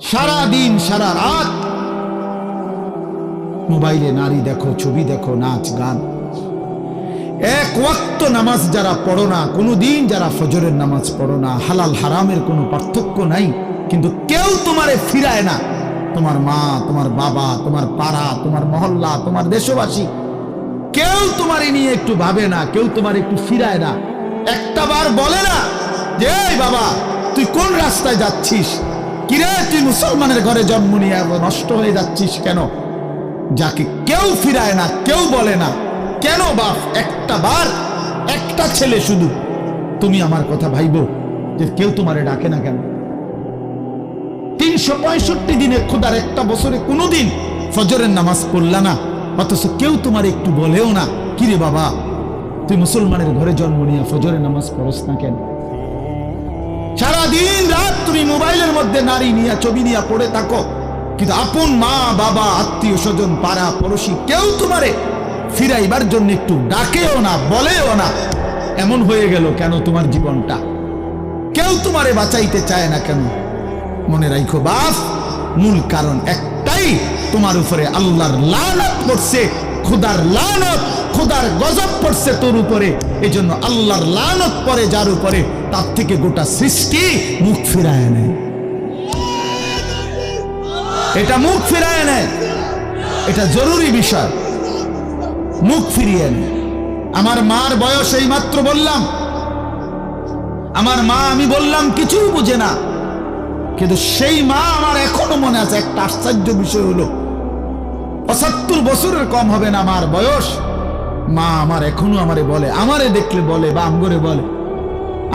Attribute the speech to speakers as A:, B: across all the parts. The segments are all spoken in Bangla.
A: সারা দিন সারা রাত। মোবাইলে নারী দেখো, ছবি দেখো, নাচ, গান। এক ওয়াক্ত নামাজ যারা পড়ো না, কোনোদিন যারা ফজরের নামাজ পড়ো না, হালাল হারামের কোনো পার্থক্য নাই। কিন্তু কেউ তোমারে ফিরায় না। তোমার মা, তোমার বাবা, তোমার পাড়া, তোমার মহল্লা, তোমার দেশবাসী, কেউ তোমারে নিয়ে একটু ভাবে না, কেউ তোমার একটু ফিরায় না। একটা বার বলে না যে বাবা, তুই কোন রাস্তায় যাচ্ছিস? কিরে তুই মুসলমানের ঘরে জন্ম নিয়ে নষ্ট হয়ে যাচ্ছিস কেন? যাকে কেউ ফিরায় না, কেউ বলে না। কেন বাপ? একটা বার, একটা ছেলে শুধু। তুমি আমার কথা ভাইবো যে কেউ তোমারে ডাকে না কেন? তিনশো পঁয়ষট্টি দিনে খোদার একটা বছরে কোনোদিন ফজরের নামাজ পড়লা না। অথচ কেউ তোমার একটু বলেও না। কিরে বাবা, তুই মুসলমানের ঘরে জন্ম নিয়ে ফজরের নামাজ পড়স না কেন? তুমি মোবাইলের মধ্যে নারী নিয়ে, ছবি নিয়ে পড়ে থাকো। কিন্তু আপন মা, বাবা, আত্মীয় স্বজন, পাড়া পড়োশি কেউ তোমারে ফিরাইবার জন্য একটু ডাকেও না, বলেও না। এমন হয়ে গেল কেন তোমার জীবনটা? কেউ তোমারে বাঁচাইতে চায় না কেন? মনে রাখো বাপ, মূল কারণ একটাই, তোমার উপরে আল্লাহর লানত পড়ছে, খুদার লানত। খুদার গজব পড়ছে তোর উপরে। এই জন্য আল্লাহর লানত পড়ে যার উপরে, তার থেকে গোটা সৃষ্টি মুখ ফিরায় নেয়। এটা মুখ ফিরায় নেয়। এটা জরুরি বিষয়। মুখ ফিরিয়ে নেয়। আমার মার বয়স এই মাত্র বললাম। আমার মা, আমি বললাম কিছুই বুঝে না। কিন্তু সেই মা আমার এখনও মনে আছে, একটা আশ্চর্য বিষয় হলো, পঁচাত্তর বছরের কম হবে না আমার বয়স। মা আমার এখনও আমারে বলে, আমারে দেখলে বলে বা আমগরে বলে।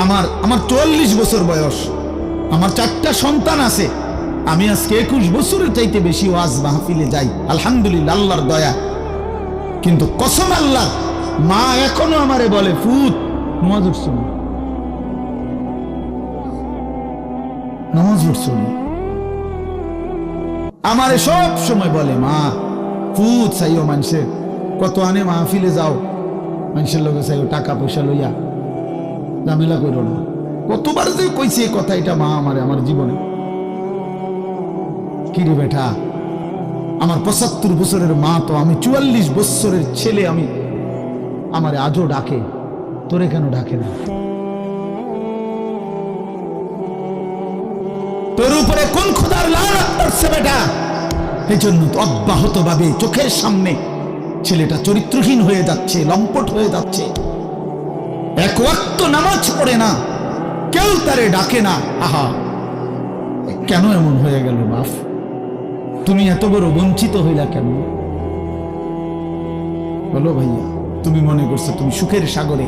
A: আমার আমার চুয়াল্লিশ বছর বয়স, আমার চারটা সন্তান আছে। আমি আজকে একুশ বছরের চাইতে বেশি ওয়াজ মাহফিলে যাই, আলহামদুলিল্লাহ, আল্লাহর দয়া। কিন্তু কসম আল্লাহ, মা এখনও আমারে বলে, ফুত, নামাজ উঠছো নামাজ উঠছো আমারে সব সময় বলে, মা, ফুত চাইও মানুষের কত আনে মাহফিলে যাও? মানুষের লোকে চাইও টাকা পয়সা লইয়া ঝামেলা করো না। কতবার যে কইছে এই কথা, এটা মা আমারে, আমার জীবনে। কিরে বেটা? আমার পঁচাত্তর বছরের মা তো আমি, চুয়াল্লিশ বছরের ছেলে আমি। আমারে আজও ডাকে, তোরে কেন ডাকে না? তোর উপরে কোন খোদার লানত পড়ছে বেটা? এই জন্য অব্যাহত ভাবে চোখের সামনে ছেলেটা চরিত্রহীন হয়ে যাচ্ছে, লম্পট হয়ে যাচ্ছে। এক ওয়াক্ত নামাজ পড়ে না, কেউ তারে ডাকে না। আহা, কেন এমন হয়ে গেল বাপ? তুমি এত বড় বঞ্চিত হইলা কেন? বলো ভাইয়া, তুমি মনে করছ তুমি সুখের সাগরে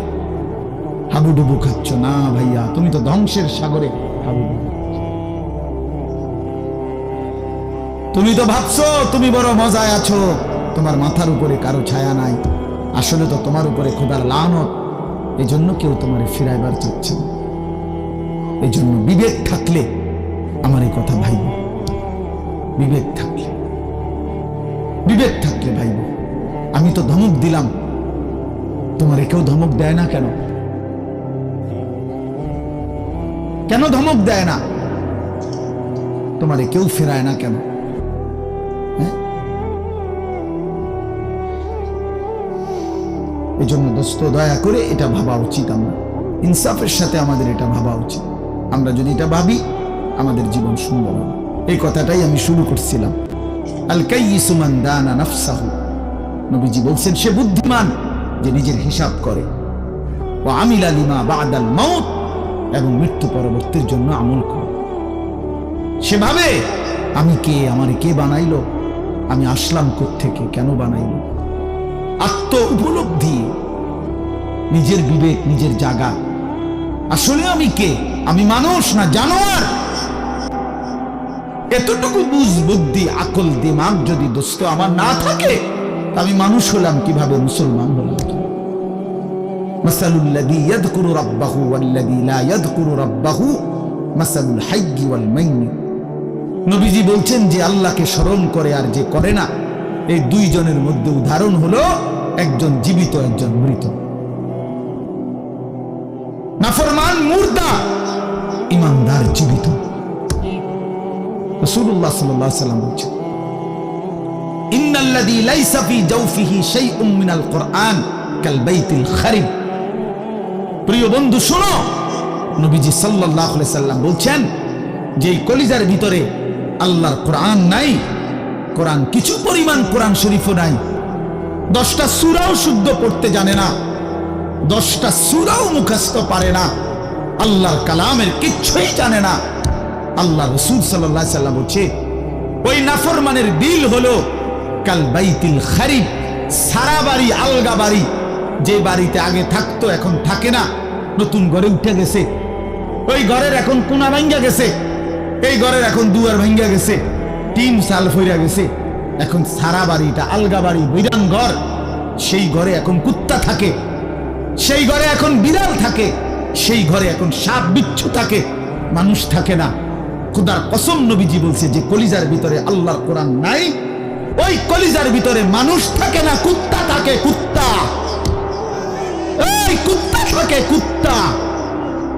A: হাবুডুবু খাচ্ছ? না ভাইয়া, তুমি তো ধ্বংসের সাগরে হাবুডুবু তুমি তো ভাবছ তুমি বড় মজায় আছো। তোমার মাথার উপরে কারও ছায়া নাই। আসলে তো তোমার উপরে খোদার লানত। এই জন্য কেউ তোমার ফিরাইবার চাচ্ছে না। এই জন্য বিবেক থাকলে আমার এই কথা ভাইব। বিবেক থাকলে। বিবেক থাকলে ভাইব। আমি তো ধমক দিলাম। তোমার কেউ ধমক দেয় না কেন? কেন ধমক দেয় না? তোমারে কেউ ফেরায় না কেন? এই জন্য দোস্ত, দয়া করে এটা ভাবা উচিত আমরা। ইনসাফের সাথে আমাদের এটা ভাবা উচিত। আমরা যদি এটা ভাবি, আমাদের জীবন সুন্দর হবে। এই কথাটাই আমি শুরু করছিলাম। আল কাইয়িসুমান দানা নাফসাহু। নবীজি বলছেন, সে বুদ্ধিমান যে নিজের হিসাব করে। ও আমিল আলিমা বাদাল মাউত এবং মৃত্যু পরবর্তীর জন্য আমল করে। সেভাবে আমি কে, আমারে কে বানাইলো? আমি আসলাম থেকে কেন বানাইলো? আত্ম উপলব্ধি। নিজের বিবেক, নিজের জাগা। আসলে আমি কে? আমি মানুষ না জানোয়ার? এতটুকু বুঝ, বুদ্ধি, আকল, দিমাগ যদি দোস্ত আমার না থাকে আমি মানুষ হলাম কীভাবে? মুসলমান হলাম মাসালুল্লাযী ইয়াযকুরু রাব্বাহু ওয়াল্লাযী লা ইয়াযকুরু রাব্বাহু মাসালুল হাইয়্যি ওয়াল মাইয়্যিত। নবীজি বলছেন যে আল্লাহকে স্মরণ করে আর যে করে না। এই দুইজনের মধ্যে উদাহরণ হলো একজন জীবিত, একজন মৃত। নাফরমান মুর্দা, ইমানদার, জীবিত। সাল্লাহ সাল্লাম লাইসা জাওফিহি শাইউম মিনাল কোরআন কাল বাইতিল খারিব। প্রিয় বন্ধু, শোনো, নবীজি আলাইহি সাল্লাম বলছেন যে কলিজার ভিতরে আল্লাহর কোরআন নাই কোরআন কিছু পরিমাণ কোরআন শরীফও নাই। দশটা সুরাও শুদ্ধ পড়তে জানে না। দশটা সুরাও মুখস্থ পারে না। আল্লাহর কালামের কিচ্ছুই জানে না। আল্লাহ রসুল সাল্লাম বলছে, ওই নাফরমানের বিল হলো কাল বাইতিল খারিফ, সারা বাড়ি আলগা বাড়ি। যে বাড়িতে আগে থাকতো, এখন থাকে না। নতুন ঘরে উঠে গেছে। ওই ঘরের এখন কোনা ভাঙ্গা গেছে। এই ঘরের এখন দুয়ার ভাঙ্গা গেছে। টিন সাল ফইরা গেছে। এখন সারা বাড়িটা আলগা বাড়ি বৈরান ঘর। সেই ঘরে এখন কুত্তা থাকে, সেই ঘরে এখন বিড়াল থাকে, সেই ঘরে এখন সাপ, বিচ্ছু থাকে, মানুষ থাকে না। খুদার কসম নবীজি বলছে যে কলিজার ভিতরে আল্লাহর কোরআন নাই, ওই কলিজার ভিতরে মানুষ থাকে না, কুত্তা থাকে, কুত্তা। কুত্তা থাকে, কুত্তা।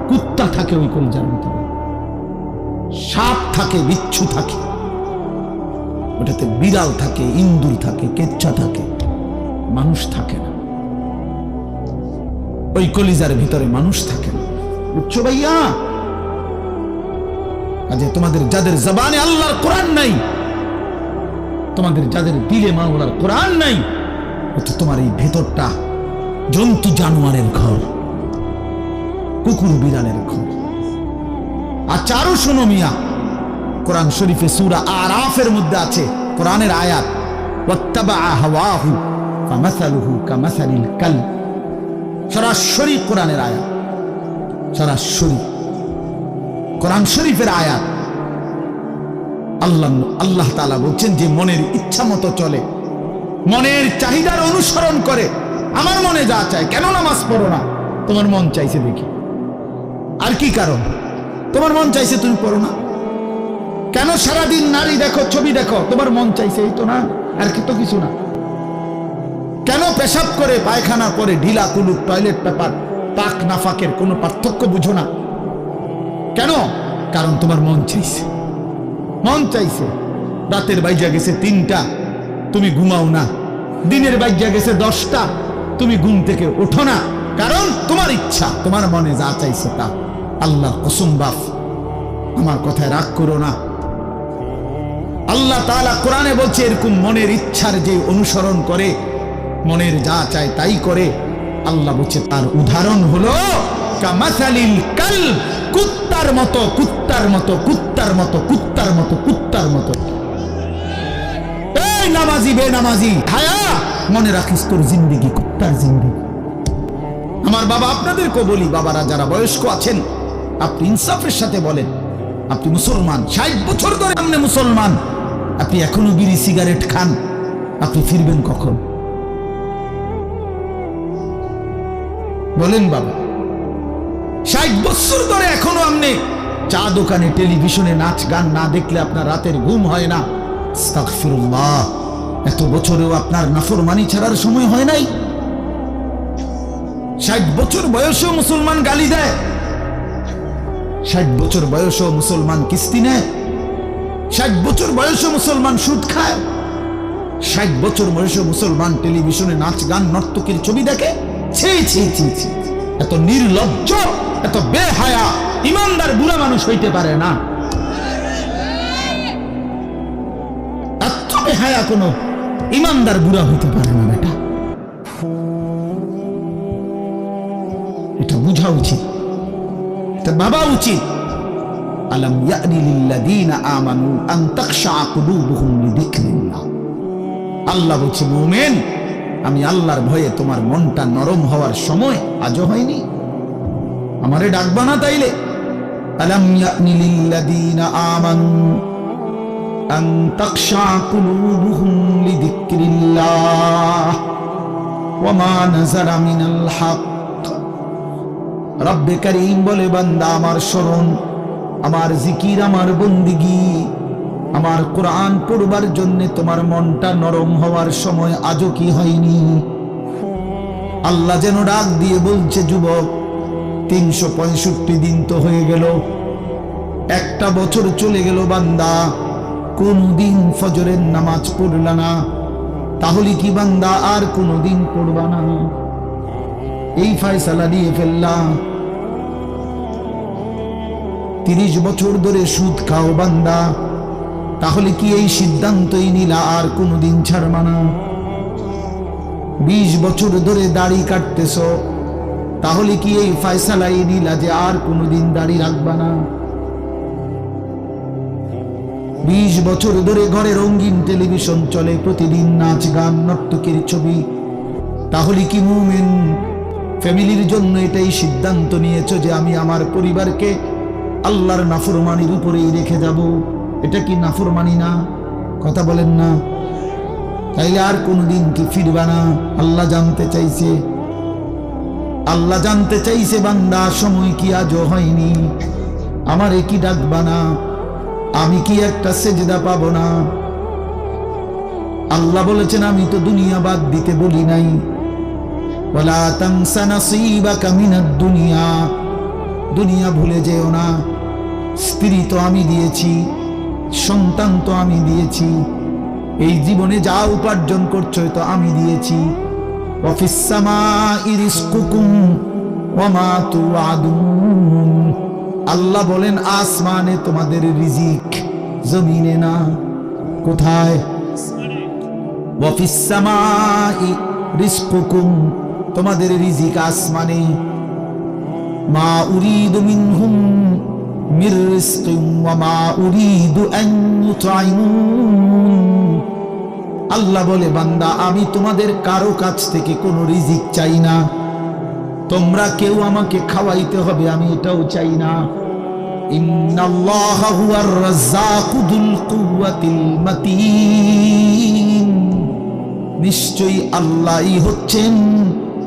A: কুত্তা থাকে ওই কলিজার ভিতরে। সাপ থাকে, বিচ্ছু থাকে। ওটাতে বিড়াল থাকে, ইন্দুর থাকে, কেচ্ছা থাকে। মানুষ থাকে না। ওই কলিজার ভিতরে মানুষ থাকে না। বুঝছ ভাইয়া? কাজে তোমাদের যাদের জবানে আল্লাহর কোরআন নাই, তোমাদের যাদের দিলে মাওলার কোরআন নাই অথচ তোমার এই ভেতরটা জন্তু জানোয়ারের ঘর, কুকুর বিড়ালের ঘর। আচ্ছা আরও শোনো মিয়া। কোরআন শরীফে সুরা আরাফের মধ্যে আছে, কোরআনের আয়াত কোরআনের আয়াত কোরআন শরীফের আয়াত। আল্লাহ আল্লাহ তাআলা বলছেন যে মনের ইচ্ছা মতো চলে, মনের চাহিদার অনুসরণ করে। আমার মনে যা চায়, কেন নামাজ পড়ো না? তোমার মন চাইছে দেখি। আর কি কারণ? তোমার মন চাইছে তুমি পড়ো না? কেন সারাদিন নারী দেখো, ছবি দেখো? তোমার মন চাইছে এই তো না? আর কি তো কিছু না। কেন পেশাব করে পায়খানা করে ঢিলা কুলুক টয়লেট পেপার, পাক নাফাকের কোনো পার্থক্য বুঝো না? কেন? কারণ তোমার মন চাইছে। মন চাইছে। রাতের বাইজা গেছে তিনটা, তুমি ঘুমাও না। দিনের বাইজা গেছে দশটা, তুমি ঘুম থেকে ওঠো না। কারণ তোমার ইচ্ছা, তোমার মনে যা চাইছে তা। আল্লাহ কসুম বাফ আমার কথায় রাগ করো না। আল্লাহ তাআলা কোরআনে বলছে, এরকম মনের ইচ্ছার যে অনুসরণ করে, মনের যা চায় তাই করে। আল্লাহ বলছে, তার উদাহরণ হলো, কামাসালিল কাল, কুত্তার মতো কুত্তার মতো কুত্তার মতো কুত্তার মতো কুত্তার মতো। এই নামাজি বে নামাজি হায়া, মনে রাখিস তোর জিন্দিগি, কুত্তার জিন্দিগি। আমার বাবা আপনাদেরকে বলি, বাবারা যারা বয়স্ক আছেন, আপনি ইনসাফের সাথে বলেন। আপনি মুসলমান, ষাট বছর ধরে আপনি মুসলমান। আপনি এখনও বিড়ি, সিগারেট খান। আপনি ফিরবেন কখন? বলেন বাবা। ষাট বছর ধরে এখনও আপনি চা দোকানে, টেলিভিশনে নাচ গান না দেখলে আপনার রাতের ঘুম হয় না। এত বছরেও আপনার নাফরমানি ছাড়ার সময় হয় নাই। ষাট বছর বয়সেও মুসলমান গালি দেয়। ষাট বছর বয়সেও মুসলমান কিস্তি নেয়? ষাট বছর বয়সে মুসলমান সুদ খায়? ষাট বছর বয়সে মুসলমান টেলিভিশনে নাচ, গান, নর্তকীর ছবি দেখে? ছি ছি ছি ছি। এত নির্লজ্জ, এত বেহায়া, ইমানদার বুড়া মানুষ হইতে পারে না। এত বেহায়া কোনো ইমানদার বুড়া হইতে পারে না বেটা। এটা বুঝা উচিত। এটা ভাবা উচিত। আলম ইয়ানি লিল্লাযীনা আমানু আন তাখশা কুলুবুহুম লিযিকরিল্লাহ। আল্লাহ বলছে, মুমিন, আমি আল্লাহর ভয়ে তোমার মনটা নরম হওয়ার সময় আজও হয়নি। আমারে ডাকবা না তাইলে। আলম ইয়ানি লিল্লাযীনা আমানু আন তাখশা কুলুবুহুম লিযিকরিল্লাহ। ওয়া মা নাযালা মিনাল হক রব্বে করিম বলে, বান্দা, আমার স্মরণ, আমার জিকির, আমার বন্দিগি, আমার কোরআন পড়বার জন্য তোমার মনটা নরম হওয়ার সময় আজও কি হয়নি? আল্লাহ যেন ডাক দিয়ে বলছে, যুবক, তিনশো পঁয়ষট্টি দিন তো হয়ে গেল, একটা বছর চলে গেল, বান্দা, কোনদিন ফজরের নামাজ পড়লা না, তাহলে কি বান্দা আর কোনদিন পড়বা না? এই ফয়সালা দিয়ে ফেললাম। তিরিশ বছর ধরে সুদ খাও বান্দা। তাহলে কি এই সিদ্ধান্তই নিলা আর কোনদিন ছাড়বা না? বিশ বছর ধরে দাড়ি কাটতেছ, তাহলে কি এই ফয়সালাই নিলা যে আর কোনদিন দাড়ি রাখবা না? বিশ বছর ধরে ঘরে রঙিন টেলিভিশন চলে, প্রতিদিন নাচ গান, নর্তকীর ছবি। তাহলে কি মুমেন ফ্যামিলির জন্য এটাই সিদ্ধান্ত নিয়েছো যে আমি আমার পরিবারকে আল্লাহর নাফরমানির উপরেই রেখে যাব। এটা কি নাফরমানি না? কথা বলেন না। তাইলে আর কোনদিন কি ফিরবা না? আল্লাহ জানতে চাইছে। আল্লাহ জানতে চাইছে, বান্দা, সময় কি আজও হয়নি। আমারে কি ডাকবা না? আমি কি একটা সেজদা পাবো না? আল্লাহ বলেছেন, আমি তো দুনিয়া বাদ দিতে বলি নাই। ওয়ালা তানসা নাসিবাকা মিনাদ দুনিয়া। দুনিয়া ভুলে যেও না। স্ত্রী তো আমি দিয়েছি, সন্তান তো আমি দিয়েছি। এই জীবনে যা উপার্জন করছ তো আমি দিয়েছি। অফিস সামাই রিজকুকুম ওয়া মা তুআদুন আল্লাহ বলেন, আসমানে তোমাদের রিজিক, জমিনে না। কোথায়? ওয়াফিস সামাই রিজকুকুম তোমাদের রিজিক আসমানে। মা উরিদু মিনহুম মির রিজকিন ওয়া মা উরিদু আন ইউতআইমুন আল্লাহ বলে, বান্দা, আমি তোমাদের কারও কাছ থেকে কোনো রিজিক চাই না। তোমরা কেউ আমাকে খাওয়াইতে হবে, আমি এটাও চাই না। নিশ্চয়ই আল্লাহই হচ্ছেন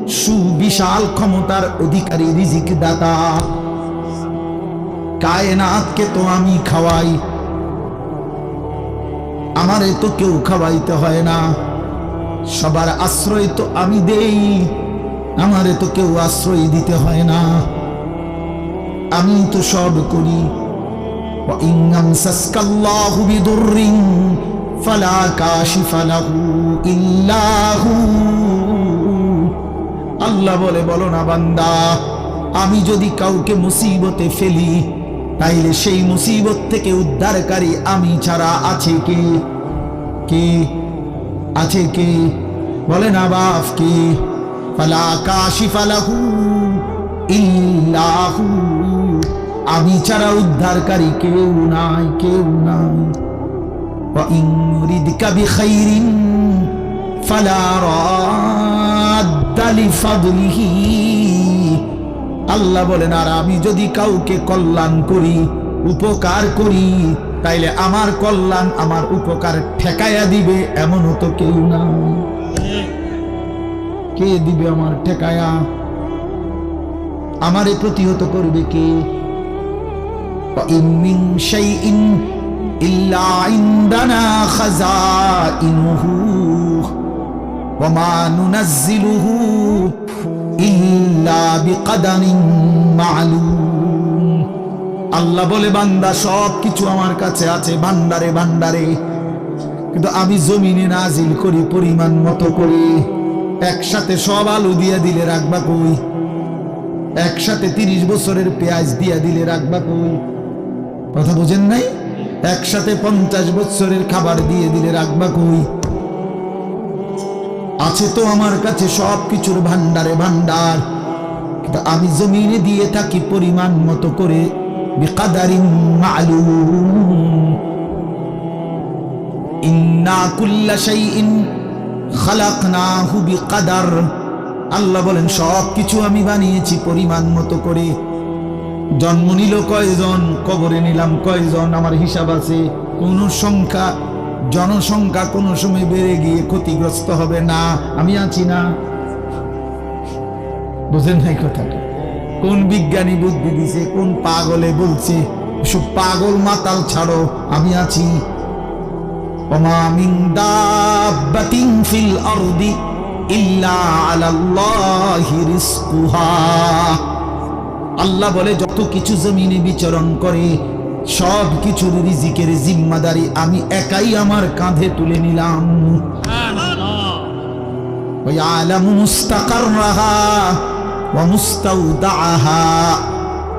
A: সুবিশাল ক্ষমতার অধিকারী রিজিক দাতা কায়নাথকে তো আমি খাওয়াই। আমার তো কেউ খাওয়াইতে হয় না। সবার আশ্রয় তো আমি দেই। আমারে তো কেউ আশ্রয় দিতে হয় না। আমি তো সব করি। ফালা কাশি ফালাহু ইল্লাহু। আল্লাহ বলে বলো না বান্দা আমি যদি কাউকে মুসিবতে ফেলি তাইলে সেই মুসিবত থেকে উদ্ধারকারী আমি ছাড়া আছে কে কে আছে কে বলে না বাপ কে ফালা কাশিফালাহু ইল্লাহু আমি ছাড়া উদ্ধারকারী কেউ নাই কেউ নাই وإن يردك بخير فلا راد لفضله আল্লাহ বলেন, আর আমি যদি কাউকে কল্যাণ করি, উপকার করি, তাইলে আমার কল্যাণ আমার উপকার ঠেকাইয়া দিবে এমন তো কেউ না কে দিবে আমার ঠেকায়া? আমারে প্রতিহত করবে কে? ইল্লা ইন্দানা খাজা ইনহু وما ننزله إلا بقدر معلوم আল্লাহ বলে বান্দা সব কিছু আমার কাছে আছে ভান্ডারে ভান্ডারে কিন্তু আমি জমিনে নাজিল করি পরিমাণ মতো করে একসাথে সব আলু দিয়ে দিলে রাখবা কই একসাথে তিরিশ বছরের পেঁয়াজ দিয়া দিলে রাখবা কই কথা বোঝেন নাই একসাথে পঞ্চাশ বছরের খাবার দিয়ে দিলে রাখবা কই আছে তো আমার কাছে সব কিছুর ভান্ডারে ভান্ডার কিন্তু আমি জমিনে দিয়ে থাকি পরিমাণ মতো করে, বিকাদারিন মালুম। ইন্না কুল্লা শাইইন খালাকনাহু বিকাদার। আল্লাহ বলেন, সব কিছু আমি বানিয়েছি পরিমাণ মতো করে। জন্ম নিল কয়জন, কবরে নিলাম কয়জন, আমার হিসাব আছে, কোন সংখ্যা জনসংখ্যা কোনো সময় বেড়ে গিয়ে ক্ষতিগ্রস্ত হবে না। আমি আছি না। বুঝেন নাই কথাটা? কোন বিজ্ঞানী বুদ্ধি দিছে, কোন পাগলে বলছে সব পাগল মাতাল ছাড়ো, আমি আছি। অমামিন দাব্বাতিন ফিল আরদি ইল্লা আলাল্লাহি রিজকুহা। আল্লাহ বলে, যত কিছু জমিনে বিচরণ করে সব কিছুর রিজিকের জিম্মাদারি আমি একাই আমার কাঁধে তুলে নিলাম। ওই আলাম মুস্তাকার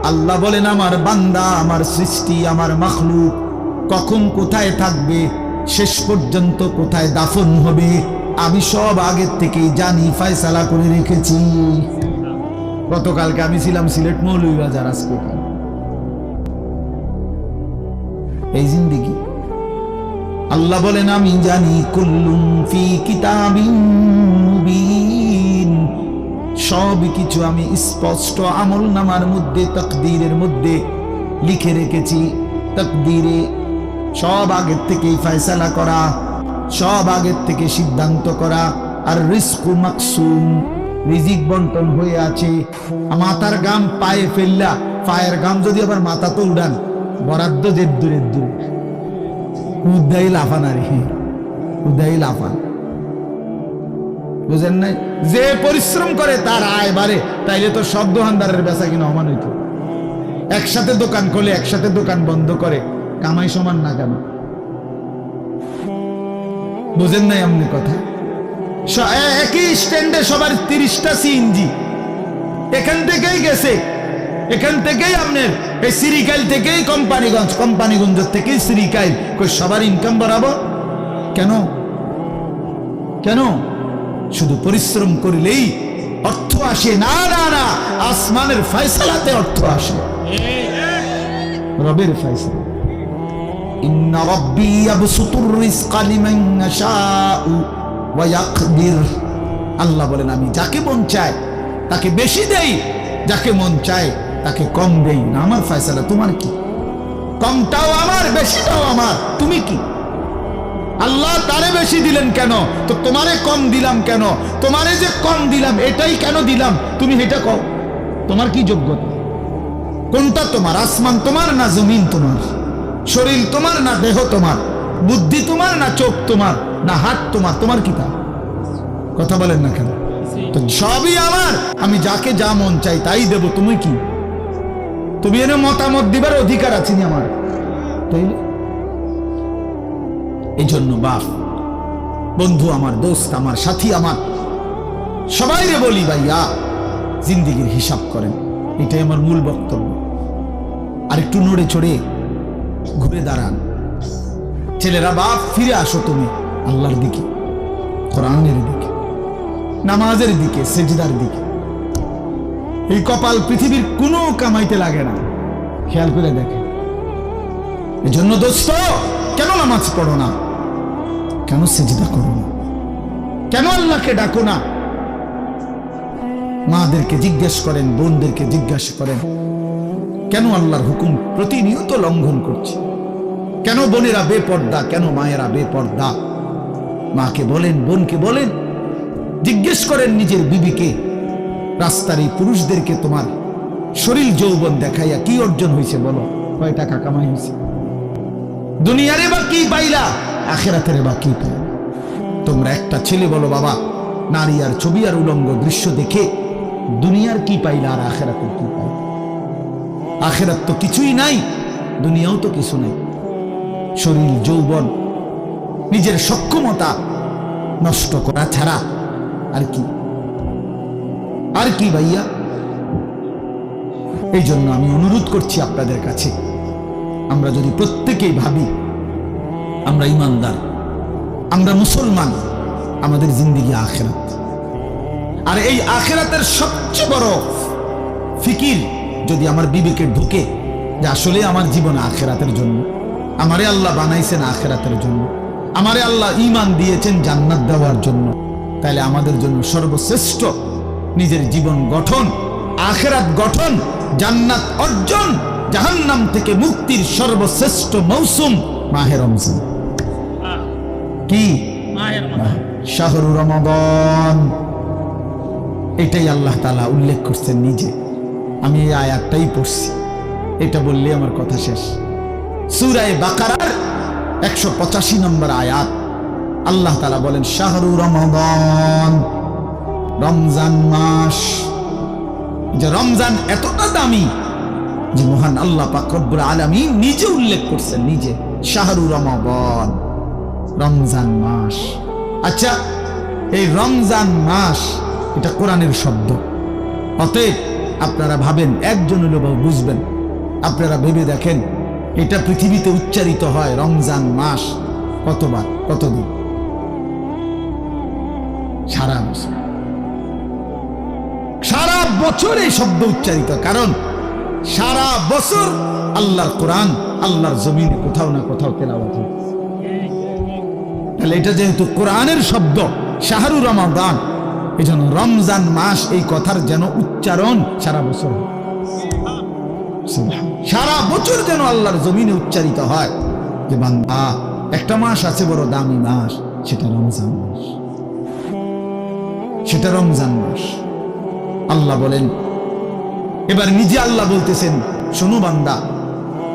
A: আল্লাহ বলেন, আমার বান্দা, আমার সৃষ্টি, আমার মখলুক, কখন কোথায় থাকবে? শেষ পর্যন্ত কোথায় দাফন হবে? আমি সব আগের থেকেই জানি, ফায়সালা করে রেখেছি। গতকালকে আমি ছিলাম সিলেট মৌলভীবাজার আজকে এই জিন্দিগি। আল্লাহ বলেন, আমি জানি, কুল্লুম ফি কিতাবিন সব কিছু আমি স্পষ্ট আমল নামার মধ্যে, তকদিরের মধ্যে লিখে রেখেছি। তকদিরে সব আগের থেকেই ফয়সালা করা, সব আগের থেকে সিদ্ধান্ত করা, আর রিস্কু মাকসুম, রিজিক বন্টন হয়ে আছে। মাথার গাম পায়ে ফেললা, পায়ের গাম যদি আবার মাথা তো উড়ান বরাদ্দ জেদ্দুর এদ্দুর উদ্দাই লাফান আর কি উদ্দাই লাফান বুঝেন নাই? যে পরিশ্রম করে তার আয় বাড়ে, তাইলে তো সব দোকানদারের বেচা কিনা অমান হইতো। একসাথে দোকান খোলে, একসাথে দোকান বন্ধ করে, কামাই সমান না কেন? বুঝেন নাই এমনি কথা? একই স্ট্যান্ডে সবার তিরিশটা সিএনজি এখান থেকেই গেছে। এখান থেকেই আপনার এই সিরিকাইল থেকেই কোম্পানিগঞ্জ কোম্পানিগঞ্জ থেকেই সিরিকাইল কই সবার ইনকাম বাড়াবো কেন কেন শুধু পরিশ্রম করলেই অর্থ আসে না না না আসমানের ফয়সালাতে অর্থ আসে রবের ফয়সালা إن ربي يبسط الرزق لمن يشاء ويقدر আল্লাহ বলেন আমি যাকে মন চায় তাকে বেশি দেই যাকে মন চায় তাকে কম দেই না। আমার ফয়সালা, তোমার কি? কমটাও আমার, বেশিটাও আমার। তুমি কি? আল্লাহ তারে বেশি দিলেন কেন? তো তোমারে কম দিলাম কেন? তোমারে যে কম দিলাম, এটাই কেন দিলাম? তুমি এটা কও। তোমার কি যোগ্যতা? কোনটা তোমার? আসমান তোমার না জমিন তোমার? শরীর তোমার না দেহ তোমার? বুদ্ধি তোমার না চোখ তোমার? না হাত তোমার? তোমার কি তা? কথা বলেন না কেন? তো সবই আমার। আমি যাকে যা মন চাই তাই দেব। তুমি কি? তুমি এনে মতামত দিবার অধিকার আছে নি আমার। তাইলে? এই জন্য বাপ, বন্ধু আমার, দোস্ত আমার, সাথী আমার সবাই রে বলি ভাইয়া, জিন্দিগির হিসাব করেন। এটাই আমার মূল বক্তব্য। আর একটু নড়ে চড়ে ঘুরে দাঁড়ান। ছেলেরা বাপ, ফিরে আসো তুমি আল্লাহর দিকে, কোরআনের দিকে, নামাজের দিকে, সেজদার দিকে। এই কপাল পৃথিবীর কোনো কামাইতে লাগে না। খেয়াল করে দেখে। এজন্য দোস্ত, কেন নামাজ পড়ো না? কেন সেজদা করো না? কেন আল্লাহকে ডাকো না? মাদেরকে জিজ্ঞেস করেন, বোনদেরকে জিজ্ঞাসা করেন, কেন আল্লাহর হুকুম প্রতিনিয়ত লঙ্ঘন করছে? কেন বোনেরা বেপর্দা, কেন মায়েরা বেপর্দা? মাকে বলেন, বোনকে বলেন, জিজ্ঞেস করেন নিজের বিবিকে রাস্তার এই পুরুষদেরকে তোমার শরীর যৌবন দেখাইয়া কি অর্জন হয়েছে বলো? কয় টাকা কামাই হয়েছে দুনিয়ারে বা কি পাইলা? আখেরাতের বা কি পাইলা? তোমরা একটা ছেলে বলো বাবা, নারী আর ছবি আর উলঙ্গ দৃশ্য দেখে দুনিয়ার কি পাইলা আর আখেরাতের কি পাইলা? আখেরাত তো কিছুই নাই, দুনিয়াও তো কিছু নেই। শরীর, যৌবন, নিজের সক্ষমতা নষ্ট করা ছাড়া আর কি? আর কি ভাইয়া? এই জন্য আমি অনুরোধ করছি আপনাদের কাছে, আমরা যদি প্রত্যেকেই ভাবি আমরা ইমানদার, আমরা মুসলমান, আমাদের জিন্দিগি আখেরাত। আর এই আখেরাতের সবচেয়ে বড় ফিকির যদি আমার বিবেকে ঢুকে যে আসলে আমার জীবন আখেরাতের জন্য, আমারে আল্লাহ বানাইছেন আখেরাতের জন্য, আমারে আল্লাহ ইমান দিয়েছেন জান্নাত দেওয়ার জন্য তাহলে আমাদের জন্য সর্বশ্রেষ্ঠ নিজের জীবন গঠন আখেরাত গঠন জান্নাত অর্জন জাহান্নাম থেকে মুক্তির সর্বশ্রেষ্ঠ মৌসুম মাহে রমজান। কি? শাহরু রমাদন। এটাই আল্লাহ তালা উল্লেখ করছেন নিজে। আমি এই আয়াতটাই পড়ছি। এটা বললে আমার কথা শেষ। সুরায় বাকারার একশো পঁচাশি নম্বর আয়াত। আল্লাহ তালা বলেন শাহরু রমাদন। রমজান মাস। যে রমজান এতটা দামি যে মহান আল্লাহ পাকরব্বুল আলমী নিজে উল্লেখ করছেন, নিজে। শাহরু রমাবন রমজান মাস। আচ্ছা এই রমজান মাস, এটা কোরআনের শব্দ। অতএব আপনারা ভাবেন, একজন হলেও বা বুঝবেন। আপনারা ভেবে দেখেন, এটা পৃথিবীতে উচ্চারিত হয় রমজান মাস কতবার, কতদিন? সারা বছর। বছর এই শব্দ উচ্চারিত, কারণ সারা বছর আল্লাহর কোরআন, আল্লাহর জমিনে কোথাও না কোথাও তেলাওয়াত। তাহলে এটা যেহেতু কোরআনের শব্দ, শাহরু রমাদান এই জন্য রমজান মাস এই কথার যেন উচ্চারণ সারা বছর সারা বছর যেন আল্লাহর জমিনে উচ্চারিত হয়, যে বান্দা, একটা মাস আছে বড় দামি মাস, সেটা রমজান মাস। সেটা রমজান মাস। আল্লাহ বলেন। এবার নিজে আল্লাহ বলতেছেন শোনো বান্দা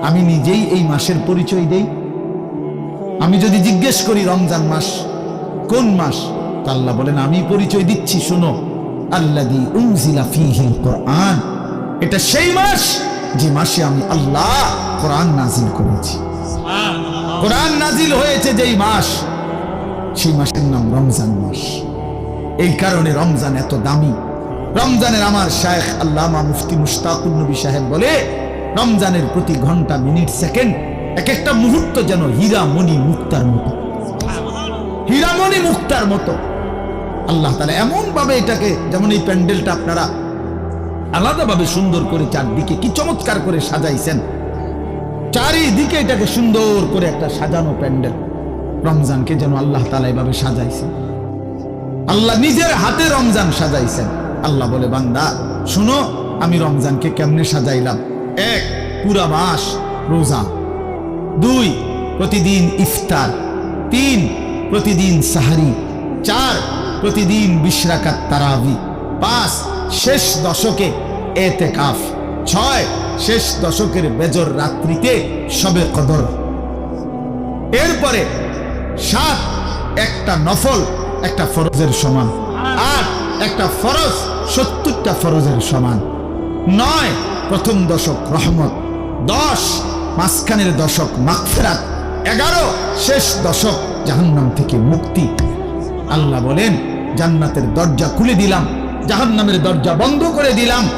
A: আমি নিজেই এই মাসের পরিচয় দেই। আমি যদি জিজ্ঞেস করি রমজান মাস কোন মাস? আল্লাহ বলেন আমি পরিচয় দিচ্ছি শোনো আল্লাদি ফিহিল কোরআন। এটা সেই মাস যে মাসে আমি আল্লাহ কোরআন নাজিল করেছি। কোরআন নাজিল হয়েছে যেই মাস সেই মাসের নাম রমজান মাস। এই কারণে রমজান এত দামি। রমজানের আমার শায়েখ আল্লামা মুফতি মুশতাকুর নবী সাহেব বলে, রমজানের প্রতি ঘণ্টা, মিনিট, সেকেন্ড এক একটা মুহূর্ত যেন হীরা মণি মুক্তার মতো। হীরামণি মুক্তার মতো। আল্লাহ তালা এমন ভাবে এটাকে, যেমন এই প্যান্ডেলটা আপনারা আলাদাভাবে সুন্দর করে চারদিকে কি চমৎকার করে সাজাইছেন, চারিদিকে এটাকে সুন্দর করে একটা সাজানো প্যান্ডেল, রমজানকে যেন আল্লাহ তালা এভাবে সাজাইছেন। আল্লাহ নিজের হাতে রমজান সাজাইছেন। আল্লাহ বলে, বান্দা, শুনো, আমি রমজানকে কেমনে সাজাইলাম? এক, পুরা মাস রোজা। দুই, প্রতিদিন ইফতার। তিন, প্রতিদিন সাহারি। চার, প্রতিদিন বিশ্রাকাত তারাবি। পাঁচ, শেষ দশকে এতে কাফ ছয়, শেষ দশকের বেজর রাত্রিতে সবে কদর। এরপরে সাত, একটা নফল, একটা ফরজের সমান। আট, একটা ফরজ সত্তরটা ফরজের সমান। নয়, প্রথম দশক রহমত। দশ, মাঝখানের দশক মাগফেরাত। এগারো, শেষ দশক জাহান্নাম থেকে মুক্তি। আল্লাহ বলেন, জান্নাতের দরজা খুলে দিলাম, জাহান্নামের দরজা বন্ধ করে দিলাম,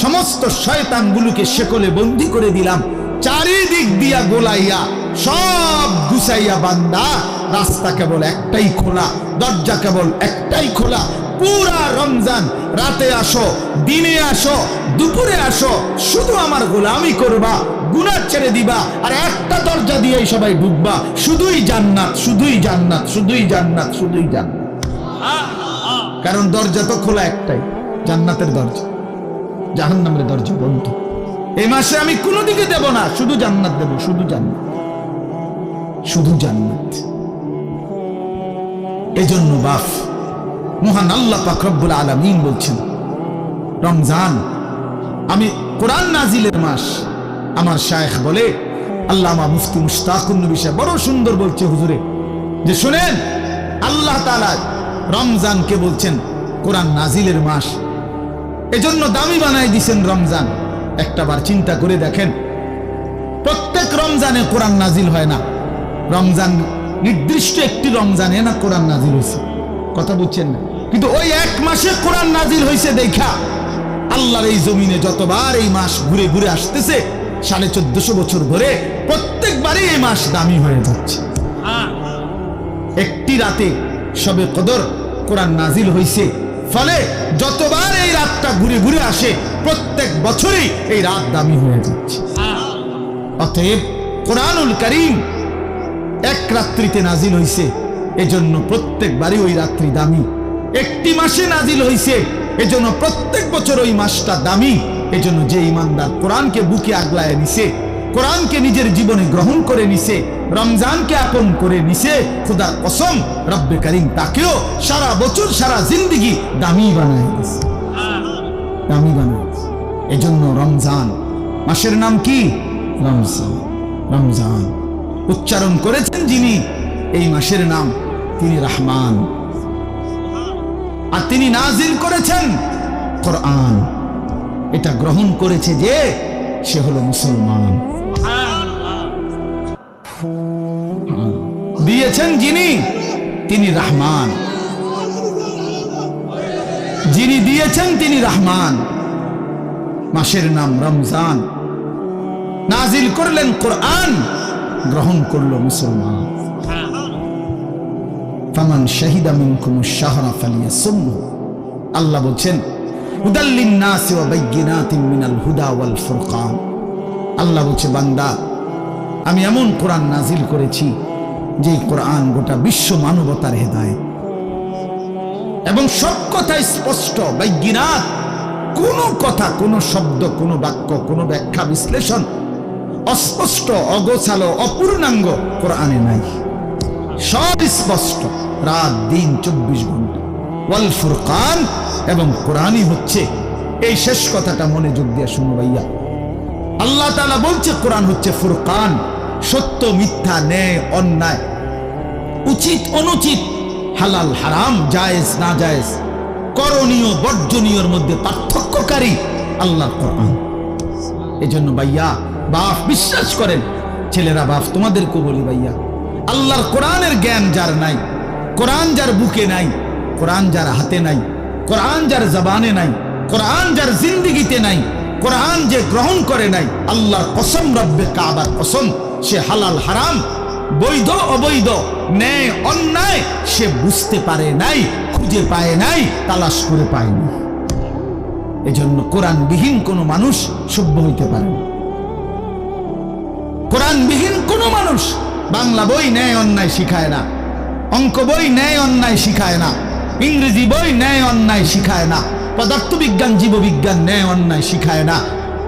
A: সমস্ত শয়তানগুলোকে শেকলে বন্দি করে দিলাম, চারিদিক দিয়া গোলাইয়া, সব গুছাইয়া বান্দা, রাস্তা কেবল একটাই খোলা, দরজা কেবল একটাই খোলা পুরা রমজান। রাতে আসো, দিনে আসো, দুপুরে আসো, শুধু আমার গোলামি করবা, গুনাহ ছেড়ে দিবা, আর একটা দরজা দিয়েই সবাই ঢুকবা। শুধুই জান্নাত শুধুই জান্নাত শুধুই জান্নাত শুধুই জান্নাত। কারণ দরজা তো খোলা একটাই, জান্নাতের দরজা। জাহান্নামের দরজা বন্ধ। এই মাসে আমি কোনো দিকে দেব না, শুধু জান্নাত দেব, শুধু জান্নাত। শুধু জান্নাত। এজন্য বাফ। মহান আল্লাহ পাকরব্বুল আলমিন বলছেন, রমজান, আমি কোরআন নাজিলের মাস। আমার শায়েখ বলে, আল্লামা মুফতি মুস্তাকুন সাহেব বড় সুন্দর বলছে, হুজুরে, যে শুনেন, আল্লাহ তাআলা রমজানকে বলছেন, কোরআন নাজিলের মাস। এজন্য দামি বানাই দিছেন রমজান। একটা বার চিন্তা করে দেখেন, প্রত্যেক রমজানে কোরআন নাজিল হয় না। রমজান নির্দিষ্ট একটি রমজানে না কোরআন নাজিল হয়েছে। কথা বুঝছেন না? কিন্তু ওই এক মাসে কোরআন নাজিল হয়েছে দেখা। আল্লাহর এই জমিনে যতবার এই মাস ঘুরে ঘুরে আসতেছে, সাড়ে চোদ্দশো বছর ধরে প্রত্যেকবারই এই মাস দামি হয়ে যাচ্ছে। একটি রাতে সবে কদর কোরআন নাজিল হয়েছে ফলে যতবার এই রাতটা ঘুরে ঘুরে আসে, প্রত্যেক বছরই এই রাত দামি হয়ে যাচ্ছে। অতএব কোরআনুল করিম এক রাত্রিতে নাজিল হইছে, এজন্য প্রত্যেকবারই ওই রাত্রি দামি। একটি মাসে নাজিল হইছে। এজন্য প্রত্যেক বছর ওই মাসটা দামি। এজন্য যে ইমানদার কোরআনকে বুকে আগলায় নিছে, কোরআনকে নিজের জীবনে গ্রহণ করে নিছে, রমজানকে আপন করে নিছে, খুদার কসম, রব্বে করিম তাকেও সারা বছর সারা জিন্দিগি দামি বানায় দিছে। দামি বানায়। এজন্য রমজান, মাসের নাম কি? রমজান। রমজান। উচ্চারণ করেছেন যিনি, এই মাসের নাম তিনি রহমান। আর তিনি নাজিল করেছেন কোরআন। এটা গ্রহণ করেছে যে সে হলো মুসলমান। দিয়েছেন যিনি, তিনি রহমান। যিনি দিয়েছেন তিনি রহমান। মাসের নাম রমজান। নাজিল করলেন কোরআন, গ্রহণ করল মুসলমান। ফামান শাহিদা মিনকুম শাহরা ফালিয়া ফালিয়াসুমহু। আল্লাহ বলছেন, হুদাল্লিন নাসি ওয়া বাইয়িনাতিন মিনাল হুদা ওয়াল ফুরকান। আল্লাহ বলছে, বান্দা, আমি এমন কোরআন নাজিল করেছি যে কোরআন গোটা বিশ্ব মানবতার হেদায়েত। এবং সব কথা স্পষ্ট বাইগিনাত কোন কথা, কোন শব্দ, কোন বাক্য, কোন ব্যাখ্যা বিশ্লেষণ অস্পষ্ট, অগোছালো, অপূর্ণাঙ্গ কোরআনে নাই। সব স্পষ্ট। রাত, দিন, চব্বিশ ঘণ্টা। ওয়াল ফুরকান এবং কোরআনই হচ্ছে এই শেষ কথাটা মনে যোগ দিয়ে শুনো ভাইয়া। আল্লাহ তালা বলছে কোরআন হচ্ছে ফুরকান, সত্য, মিথ্যা, ন্যায়, অন্যায়। উচিত, অনুচিত, হালাল, হারাম, জায়েজ, না জায়েজ, করণীয়, বর্জনীয়র মধ্যে পার্থক্যকারী আল্লাহর কোরআন। এজন্য ভাইয়া, বাপ, বিশ্বাস করেন, ছেলেরা, বাপ তোমাদেরকে বলি ভাইয়া আল্লাহর কোরআনের জ্ঞান যার নাই, কোরআন যার বুকে নাই, কোরআন যার হাতে নাই, কোরআন যার জবানে নাই, কোরআন যার জিন্দিগিতে নাই, কোরআন যে গ্রহণ করে নাই, আল্লাহর কসম রব্বে কাবার কসম, সে হালাল হারাম, বৈধ অবৈধ, ন্যায় অন্যায়, সে বুঝতে পারে নাই, খুঁজে পায় নাই, তালাশ করে পায়নি এজন্য কোরআনবিহীন কোনো মানুষ সভ্য হইতে পারে না। কোরআনবিহীন কোনো মানুষ বাংলা বই ন্যায় অন্যায় শিখায় না। অঙ্ক বই ন্যায় অন্যায় শিখায় না। ইংরেজি বই ন্যায় অন্যায় শিখায় না। পদার্থবিজ্ঞান, জীববিজ্ঞান ন্যায় অন্যায় শিখায় না।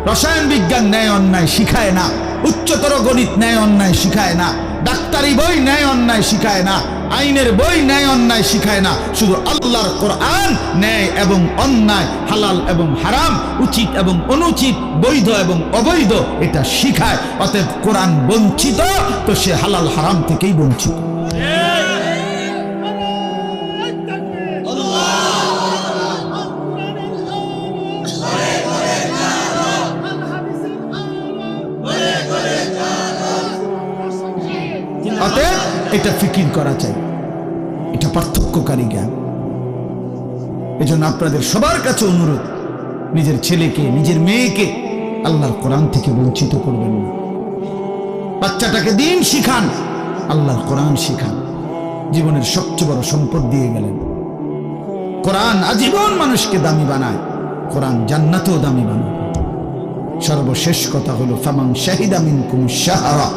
A: রসায়ন বিজ্ঞান ন্যায় অন্যায় শিখায় না। উচ্চতর গণিত ন্যায় অন্যায় শিখায় না। ডাক্তারি বই ন্যায় অন্যায় শিখায় না। আইনের বই ন্যায় অন্যায় শিখায় না। শুধু আল্লাহর কোরআন ন্যায় এবং অন্যায়, হালাল এবং হারাম, উচিত এবং অনুচিত, বৈধ এবং অবৈধ, এটা শিখায়। অতএব কোরআন বঞ্চিত, তো সে হালাল হারাম থেকেই বঞ্চিত। এটা ফিকির করা চাই। এটা পার্থক্যকারী জ্ঞান। এজন্য আপনাদের সবার কাছে অনুরোধ, নিজের ছেলেকে, নিজের মেয়েকে আল্লাহর কোরআন থেকে বঞ্চিত করবেন না। বাচ্চাটাকে দিন শিখান আল্লাহর কোরআন শিখান। জীবনের সবচেয়ে বড় সম্পদ দিয়ে গেলেন। কোরআন আজীবন মানুষকে দামি বানায়, কোরআন জান্নাতেও দামি বানায়। সর্বশেষ কথা হলো ফামাং শাহিদা মিনকুম শাহরা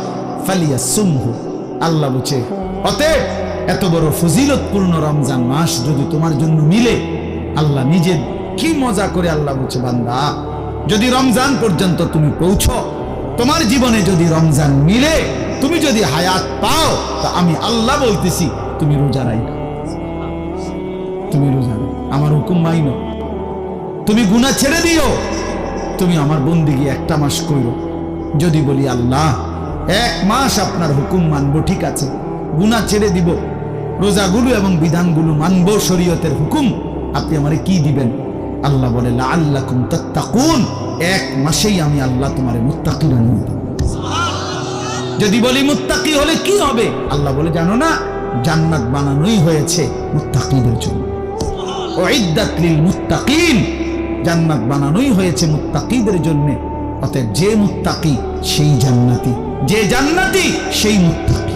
A: ফালিয়া সুমহু আল্লাহ বলছে অতএব এত বড় ফজিলতপূর্ণ রমজান মাস যদি তোমার জন্য মিলে, আল্লাহ নিজে কি মজা করে আল্লাহ বুঝে, বান্দা। যদি রমজান পর্যন্ত তুমি পৌঁছো, তোমার জীবনে যদি রমজান মিলে, তুমি যদি হায়াত পাও, তা আমি আল্লাহ বলতেছি, তুমি রোজা রাখো তুমি রোজা। আমার হুকুম মাইনো তুমি গুনাহ ছেড়ে দিও। তুমি আমার বন্দিগি একটা মাস কইরো। যদি বলি আল্লাহ এক মাস আপনার হুকুম মানব, ঠিক আছে। গুনাহ ছেড়ে দিব। রোজাগুলো এবং বিধানগুলো মানব শরীয়তের হুকুম। আপনি আমারে কি দিবেন? আল্লাহ বলে আল্লাহ তাত্তাকুন। এক মাসেই আমি আল্লাহ তোমারে মুত্তাকি বানিয়ে যদি বলি মুত্তাকি হলে কি হবে? আল্লাহ বলে, জানো না, জান্নাত বানানোই হয়েছে মুত্তাকিদের জন্য। ওইদাত মুত্তাকিন। জান্নাত বানানোই হয়েছে মুত্তাকিদের জন্য। অতএব যে মুত্তাকি, সেই জান্নাতি। যে জান্নাতি সেই মুত্তাকি